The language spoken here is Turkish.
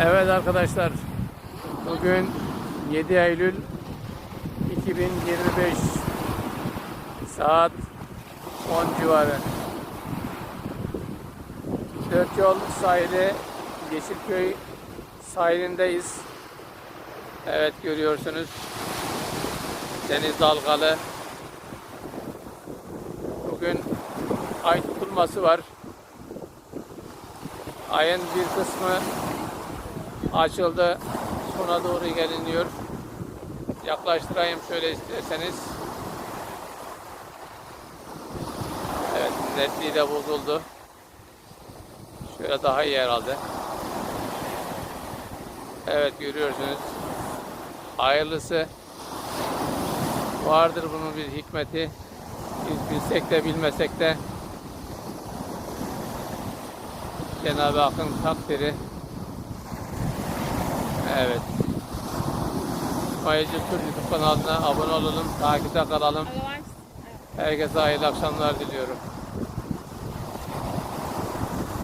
Evet arkadaşlar. Bugün 7 Eylül 2025 saat 10 civarı. Dört yol sahili Yeşilköy sahilindeyiz. Evet görüyorsunuz. Deniz dalgalı. Bugün ay tutulması var. Ayın bir kısmı açıldı. Sona doğru geliniyor. Yaklaştırayım şöyle isterseniz. Evet netliği de bozuldu. Şöyle daha iyi herhalde. Evet görüyorsunuz. Hayırlısı. Vardır bunun bir hikmeti. Biz bilsek de bilmesek de Cenab-ı Hakk'ın takdiri. Evet. Mayıcı Tur YouTube kanalına abone olalım, takipte kalalım. Herkese hayırlı akşamlar diliyorum.